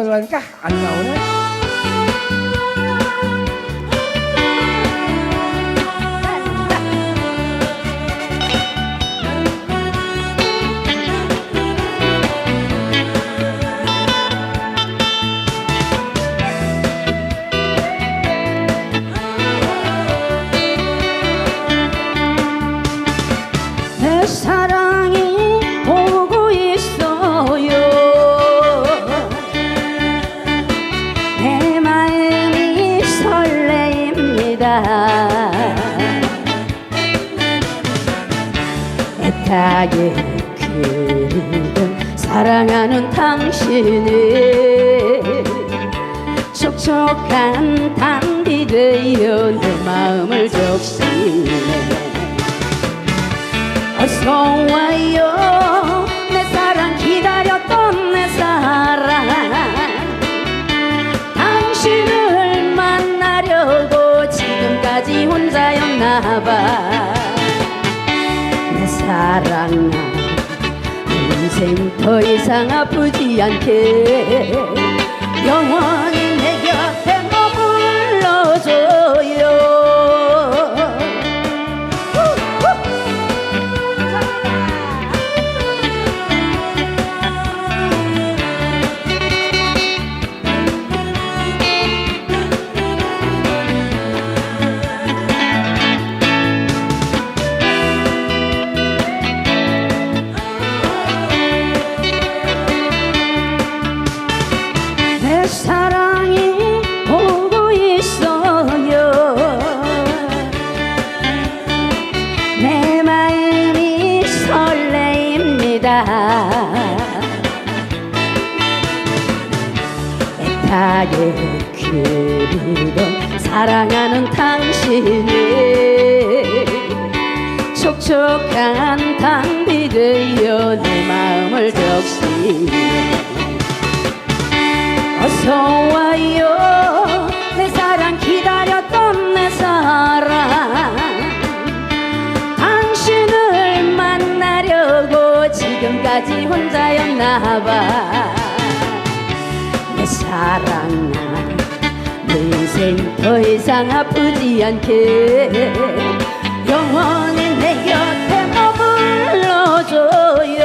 들어가니까 안 애타게 그리던 사랑하는 당신을 촉촉한 단비 되어 내 마음을 적시네. 어서 와요 혼자였나봐. 내 사랑아 인생 더 이상 아프지 않게 영원히 내 곁에 애타게 그리던 사랑하는 당신을 촉촉한 되어 내 마음을 적시네 어서 와요 지금까지 혼자였나봐. 내 사랑아 내 인생 더 이상 아프지 않게 영원히 내 곁에 머물러줘요.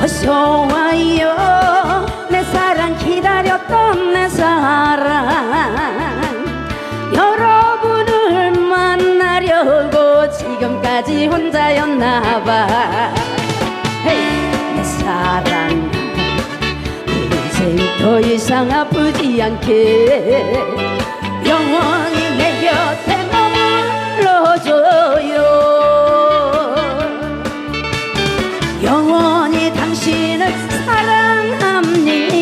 어서 와요. 내 사랑 기다렸던 내 사랑 지금까지 혼자였나봐. 헤이, 내 사랑. 인생 더 이상 아프지 않게. 영원히 내 곁에 머물러줘요. 영원히 당신을 사랑합니다.